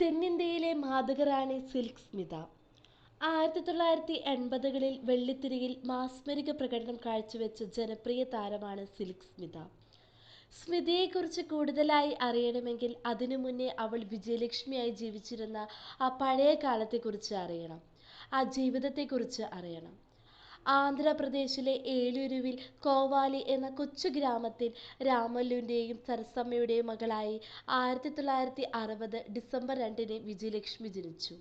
തെന്നിന്ത്യയിലെ മാതകറാണി silk Smitha. ആയിരത്തി തൊള്ളായിരത്തി എൺപതുകളിൽ വെള്ളിത്തിരയിൽ മാസ്മരിക പ്രകടനം കാഴ്ചവെച്ച ജനപ്രിയ താരമാണ് സിൽക്ക് സ്മിത. സ്മിതയെക്കുറിച്ച് കൂടുതലായി അറിയണമെങ്കിൽ അതിനു മുന്നേ അവൾ വിജയലക്ഷ്മിയായി ജീവിച്ചിരുന്ന ആ പഴയ കാലത്തെക്കുറിച്ച് അറിയണം. ആ ജീവിതത്തെക്കുറിച്ച് അറിയണം. ആന്ധ്രാപ്രദേശിലെ ഏലൂരുവിൽ കോവാലി എന്ന കൊച്ചു ഗ്രാമത്തിൽ രാമല്ലുവിന്റെയും സരസമ്മയുടെയും മകളായി ആയിരത്തി തൊള്ളായിരത്തി അറുപത് ഡിസംബർ രണ്ടിന് വിജയലക്ഷ്മി ജനിച്ചു.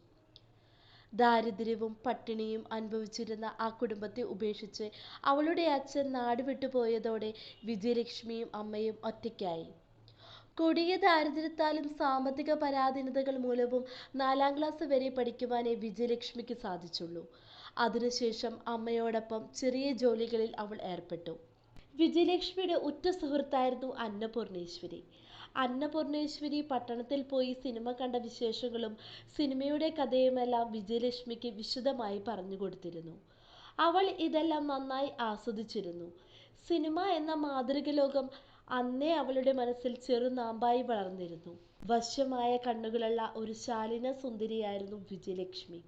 ദാരിദ്ര്യവും പട്ടിണിയും അനുഭവിച്ചിരുന്ന ആ കുടുംബത്തെ ഉപേക്ഷിച്ച് അവളുടെ അച്ഛൻ നാടുവിട്ടുപോയതോടെ വിജയലക്ഷ്മിയും അമ്മയും ഒറ്റയ്ക്കായി. കൊടിയ ദാരിദ്ര്യത്താലും സാമ്പത്തിക പരാധീനതകൾ മൂലവും നാലാം ക്ലാസ് വരെ പഠിക്കുവാനേ വിജയലക്ഷ്മിക്ക് സാധിച്ചുള്ളൂ. അതിനുശേഷം അമ്മയോടൊപ്പം ചെറിയ ജോലികളിൽ അവൾ ഏർപ്പെട്ടു. വിജയലക്ഷ്മിയുടെ ഉറ്റ സുഹൃത്തായിരുന്നു അന്നപൂർണേശ്വരി. അന്നപൂർണേശ്വരി പട്ടണത്തിൽ പോയി സിനിമ കണ്ട വിശേഷങ്ങളും സിനിമയുടെ കഥയുമെല്ലാം വിജയലക്ഷ്മിക്ക് വിശദമായി പറഞ്ഞു കൊടുത്തിരുന്നു. അവൾ ഇതെല്ലാം നന്നായി ആസ്വദിച്ചിരുന്നു. സിനിമ എന്ന മാതൃക ലോകം അന്നേ അവളുടെ മനസ്സിൽ ചെറുനാമ്പായി വളർന്നിരുന്നു. വശ്യമായ കണ്ണുകളുള്ള ഒരു ശാലിന സുന്ദരിയായിരുന്നു വിജയലക്ഷ്മി.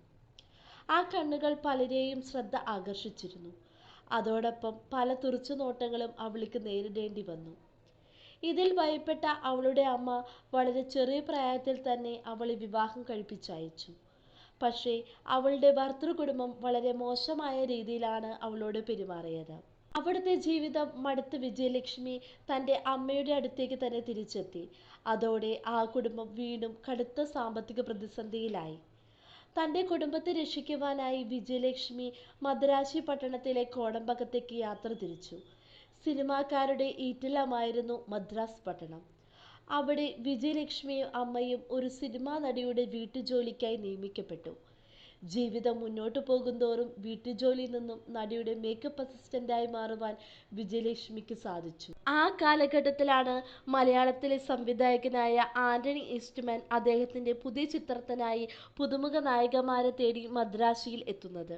ആ കണ്ണുകൾ പലരെയും ശ്രദ്ധ ആകർഷിച്ചിരുന്നു. അതോടൊപ്പം പല തുറച്ചുനോട്ടങ്ങളും അവൾക്ക് നേരിടേണ്ടി വന്നു. ഇതിൽ ഭയപ്പെട്ട അവളുടെ അമ്മ വളരെ ചെറിയ പ്രായത്തിൽ തന്നെ അവളെ വിവാഹം കഴിപ്പിച്ചയച്ചു. പക്ഷേ അവളുടെ ഭർത്തൃകുടുംബം വളരെ മോശമായ രീതിയിലാണ് അവളോട് പെരുമാറിയത്. അവിടുത്തെ ജീവിതം മടുത്ത് വിജയലക്ഷ്മി തന്റെ അമ്മയുടെ അടുത്തേക്ക് തന്നെ തിരിച്ചെത്തി. അതോടെ ആ കുടുംബം വീണ്ടും കടുത്ത സാമ്പത്തിക പ്രതിസന്ധിയിലായി. തന്റെ കുടുംബത്തെ രക്ഷിക്കുവാനായി വിജയലക്ഷ്മി മദ്രാശി പട്ടണത്തിലെ കോടമ്പകത്തേക്ക് യാത്ര തിരിച്ചു. സിനിമാക്കാരുടെ ഈറ്റലമായിരുന്നു മദ്രാസ് പട്ടണം. അവിടെ വിജയലക്ഷ്മിയും അമ്മയും ഒരു സിനിമാ നടിയുടെ വീട്ടുജോലിക്കായി നിയമിക്കപ്പെട്ടു. ജീവിതം മുന്നോട്ടു പോകുന്തോറും വീട്ടുജോലിയിൽ നിന്നും നടിയുടെ മേക്കപ്പ് അസിസ്റ്റന്റായി മാറുവാൻ വിജയലക്ഷ്മിക്ക് സാധിച്ചു. ആ കാലഘട്ടത്തിലാണ് മലയാളത്തിലെ സംവിധായകനായ ആന്റണി ഈസ്റ്റ്മാൻ അദ്ദേഹത്തിന്റെ പുതിയ ചിത്രത്തിനായി പുതുമുഖ നായകന്മാരെ തേടി മദ്രാശിയിൽ എത്തുന്നത്.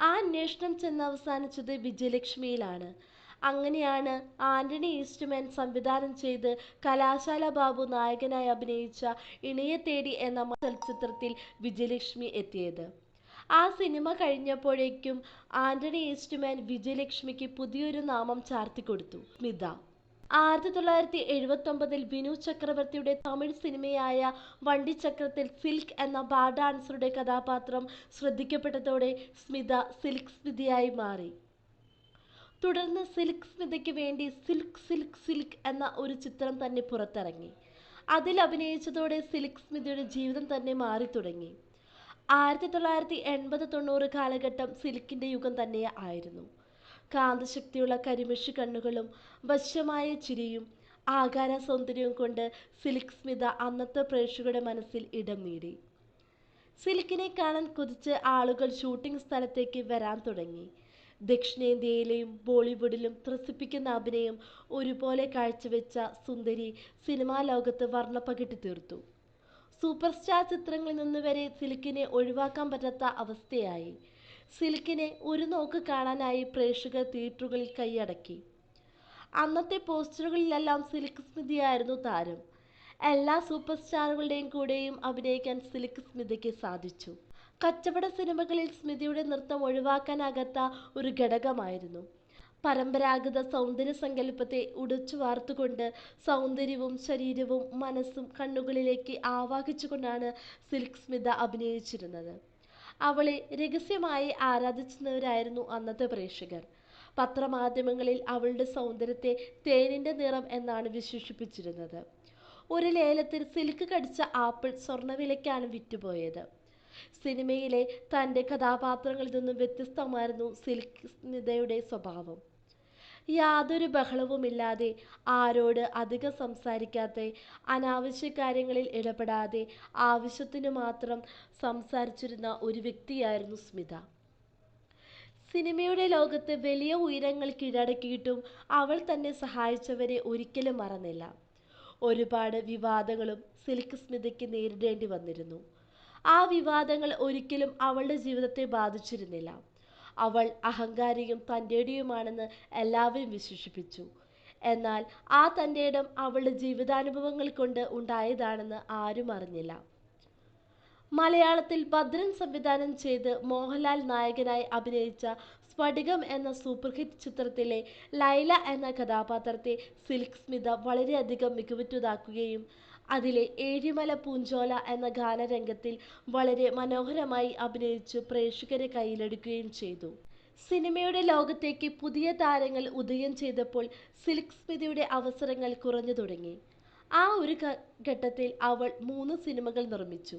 ആ അന്വേഷണം ചെന്ന് അവസാനിച്ചത് വിജയലക്ഷ്മിയിലാണ്. അങ്ങനെയാണ് ആന്റണി ഈസ്റ്റ്മാൻ സംവിധാനം ചെയ്ത് കലാശാല ബാബു നായകനായി അഭിനയിച്ച ഇണയെ തേടി എന്ന ചലച്ചിത്രത്തിൽ വിജയലക്ഷ്മി എത്തിയത്. ആ സിനിമ കഴിഞ്ഞപ്പോഴേക്കും ആന്റണി ഈസ്റ്റ്മാൻ വിജയലക്ഷ്മിക്ക് പുതിയൊരു നാമം ചാർത്തി കൊടുത്തു സ്മിത. ആയിരത്തി തൊള്ളായിരത്തി എഴുപത്തി ഒമ്പതിൽ ബിനു ചക്രവർത്തിയുടെ തമിഴ് സിനിമയായ വണ്ടിച്ചക്രത്തിൽ സിൽക്ക് എന്ന ബാർ ഡാൻസറുടെ കഥാപാത്രം ശ്രദ്ധിക്കപ്പെട്ടതോടെ സ്മിത സിൽക്ക് സ്മിതയായി മാറി. തുടർന്ന് സിൽക്ക് സ്മിതയ്ക്ക് വേണ്ടി സിൽക്ക് സിൽക്ക് സിൽക്ക് എന്ന ഒരു ചിത്രം തന്നെ പുറത്തിറങ്ങി. അതിൽ അഭിനയിച്ചതോടെ സിൽക്ക് സ്മിതയുടെ ജീവിതം തന്നെ മാറി തുടങ്ങി. ആയിരത്തി തൊള്ളായിരത്തി എൺപത് തൊണ്ണൂറ് കാലഘട്ടം സിൽക്കിന്റെ യുഗം തന്നെ ആയിരുന്നു. കാന്തശക്തിയുള്ള കരിമിഷി കണ്ണുകളും വശമായ ചിരിയും ആകാര സൗന്ദര്യവും കൊണ്ട് സിൽക്ക് സ്മിത അന്നത്തെ പ്രേക്ഷകരുടെ മനസ്സിൽ ഇടം നേടി. സിൽക്കിനെ കാണാൻ കൊതിച്ച് ആളുകൾ ഷൂട്ടിംഗ് സ്ഥലത്തേക്ക് വരാൻ തുടങ്ങി. ദക്ഷിണേന്ത്യയിലെയും ബോളിവുഡിലും ത്രസിപ്പിക്കുന്ന അഭിനയം ഒരുപോലെ കാഴ്ചവെച്ച സുന്ദരി സിനിമാ ലോകത്ത് വർണപ്പകിട്ട് തീർത്തു. സൂപ്പർ സ്റ്റാർ ചിത്രങ്ങളിൽ നിന്ന് വരെ സിൽക്കിനെ ഒഴിവാക്കാൻ പറ്റാത്ത അവസ്ഥയായി. സിൽക്കിനെ ഒരു നോക്ക് കാണാനായി പ്രേക്ഷകർ തിയേറ്ററുകളിൽ കൈയടക്കി. അന്നത്തെ പോസ്റ്ററുകളിലെല്ലാം സിൽക്ക് സ്മിതയായിരുന്നു താരം. എല്ലാ സൂപ്പർ സ്റ്റാറുകളുടെയും കൂടെയും അഭിനയിക്കാൻ സിൽക്ക് സ്മിതയ്ക്ക് സാധിച്ചു. കച്ചവട സിനിമകളിൽ സ്മിതയുടെ നൃത്തം ഒഴിവാക്കാനാകാത്ത ഒരു ഘടകമായിരുന്നു. പരമ്പരാഗത സൗന്ദര്യ സങ്കല്പത്തെ ഉടച്ചു വാർത്തുകൊണ്ട് സൗന്ദര്യവും ശരീരവും മനസ്സും കണ്ണുകളിലേക്ക് ആവാഹിച്ചുകൊണ്ടാണ് സിൽക്ക് സ്മിത അഭിനയിച്ചിരുന്നത്. അവളെ രഹസ്യമായി ആരാധിച്ചിരുന്നവരായിരുന്നു അന്നത്തെ പ്രേക്ഷകർ. പത്രമാധ്യമങ്ങളിൽ അവളുടെ സൗന്ദര്യത്തെ തേനിന്റെ നിറം എന്നാണ് വിശേഷിപ്പിച്ചിരുന്നത്. ഒരു ലേലത്തിൽ സിൽക്ക് കടിച്ച ആപ്പിൾ സ്വർണവിലയ്ക്കാണ് വിറ്റുപോയത്. സിനിമയിലെ തന്റെ കഥാപാത്രങ്ങളിൽ നിന്നും വ്യത്യസ്തമായിരുന്നു സിൽക്ക് സ്മിതയുടെ സ്വഭാവം. യാതൊരു ബഹളവുമില്ലാതെ ആരോട് അധികം സംസാരിക്കാതെ അനാവശ്യ കാര്യങ്ങളിൽ ഇടപെടാതെ ആവശ്യത്തിന് മാത്രം സംസാരിച്ചിരുന്ന ഒരു വ്യക്തിയായിരുന്നു സ്മിത. സിനിമയുടെ ലോകത്ത് വലിയ ഉയരങ്ങൾ കീഴടക്കിയിട്ടും അവൾ തന്നെ സഹായിച്ചവരെ ഒരിക്കലും മറന്നില്ല. ഒരുപാട് വിവാദങ്ങളും സിൽക്ക് സ്മിതയ്ക്ക് നേരിടേണ്ടി വന്നിരുന്നു. ആ വിവാദങ്ങൾ ഒരിക്കലും അവളുടെ ജീവിതത്തെ ബാധിച്ചിരുന്നില്ല. അവൾ അഹങ്കാരിയും തന്റെടിയുമാണെന്ന് എല്ലാവരും വിശേഷിപ്പിച്ചു. എന്നാൽ ആ തന്റെ ഇടം അവളുടെ ജീവിതാനുഭവങ്ങൾ കൊണ്ട് ഉണ്ടായതാണെന്ന് ആരും അറിഞ്ഞില്ല. മലയാളത്തിൽ ഭദ്രൻ സംവിധാനം ചെയ്ത് മോഹൻലാൽ നായകനായി അഭിനയിച്ച സ്ഫടികം എന്ന സൂപ്പർ ഹിറ്റ് ചിത്രത്തിലെ ലൈല എന്ന കഥാപാത്രത്തെ സിൽക്ക് സ്മിത വളരെയധികം മികവുറ്റതാക്കുകയും അതിലെ ഏഴിമല പൂഞ്ചോല എന്ന ഗാനരംഗത്തിൽ വളരെ മനോഹരമായി അഭിനയിച്ച് പ്രേക്ഷകരെ കയ്യിലെടുക്കുകയും ചെയ്തു. സിനിമയുടെ ലോകത്തേക്ക് പുതിയ താരങ്ങൾ ഉദയം ചെയ്തപ്പോൾ സിൽക്ക് സ്മിതിയുടെ അവസരങ്ങൾ കുറഞ്ഞു തുടങ്ങി. ആ ഒരു ഘട്ടത്തിൽ അവൾ മൂന്ന് സിനിമകൾ നിർമ്മിച്ചു.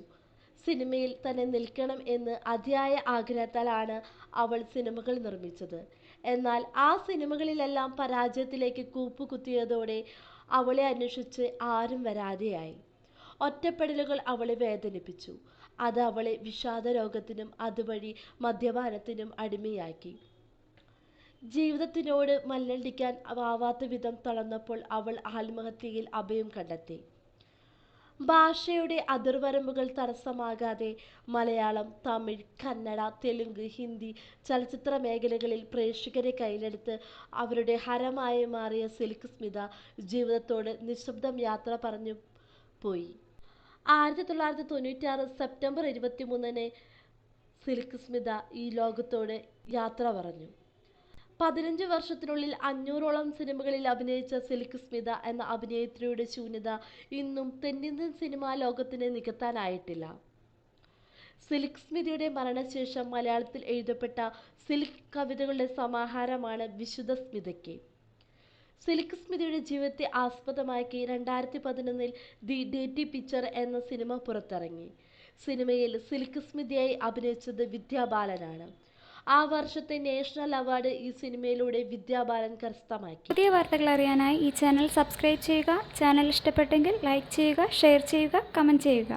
സിനിമയിൽ തന്നെ നിൽക്കണം എന്ന് അതിയായ ആഗ്രഹത്താലാണ് അവൾ സിനിമകൾ നിർമ്മിച്ചത്. എന്നാൽ ആ സിനിമകളിലെല്ലാം പരാജയത്തിലേക്ക് കൂപ്പുകുത്തിയതോടെ അവളെ അന്വേഷിച്ച് ആരും വരാതെയായി. ഒറ്റപ്പെടലുകൾ അവളെ വേദനിപ്പിച്ചു. അത് അവളെ വിഷാദ രോഗത്തിനും അതുവഴി മദ്യപാനത്തിനും അടിമയാക്കി. ജീവിതത്തിനോട് മല്ലടിക്കാൻ ആവാത്ത വിധം തളർന്നപ്പോൾ അവൾ ആത്മഹത്യയിൽ അഭയം കണ്ടെത്തി. ഭാഷയുടെ അതിർവരമ്പുകൾ തടസ്സമാകാതെ മലയാളം തമിഴ് കന്നഡ തെലുങ്ക് ഹിന്ദി ചലച്ചിത്ര മേഖലകളിൽ പ്രേക്ഷകരെ കയ്യിലെടുത്ത് അവരുടെ ഹരമായി മാറിയ സിൽക്ക് സ്മിത ജീവിതത്തോട് നിശബ്ദം യാത്ര പറഞ്ഞു പോയി. ആയിരത്തി തൊള്ളായിരത്തി തൊണ്ണൂറ്റാറ് സെപ്റ്റംബർ ഇരുപത്തി മൂന്നിന് സിൽക്ക് സ്മിത ഈ ലോകത്തോട് യാത്ര പറഞ്ഞു. പതിനഞ്ച് വർഷത്തിനുള്ളിൽ അഞ്ഞൂറോളം സിനിമകളിൽ അഭിനയിച്ച സിൽക്ക് സ്മിത എന്ന അഭിനേത്രിയുടെ ശൂന്യത ഇന്നും തെന്നിന്ത്യൻ സിനിമാ ലോകത്തിന് നികത്താനായിട്ടില്ല. സിൽക്ക് സ്മിതയുടെ മരണശേഷം മലയാളത്തിൽ എഴുതപ്പെട്ട സിൽക്ക് കവിതകളുടെ സമാഹാരമാണ് വിശുദ്ധ സ്മിതയ്ക്ക്. സിൽക്ക് സ്മിതയുടെ ജീവിതത്തെ ആസ്പദമാക്കി രണ്ടായിരത്തി പതിനൊന്നിൽ ദി ഡേറ്റി പിക്ചർ എന്ന സിനിമ പുറത്തിറങ്ങി. സിനിമയിൽ സിൽക്ക് സ്മിതയായി അഭിനയിച്ചത് വിദ്യാബാലനാണ്. ആ വർഷത്തെ നാഷണൽ അവാർഡ് ഈ സിനിമയിലൂടെ വിദ്യാബാലൻ കരസ്ഥമാക്കി. പുതിയ വാർത്തകൾ അറിയാനായി ഈ ചാനൽ സബ്സ്ക്രൈബ് ചെയ്യുക ചാനൽ ഇഷ്ടപ്പെട്ടെങ്കിൽ ലൈക്ക് ചെയ്യുക ഷെയർ ചെയ്യുക കമന്റ് ചെയ്യുക.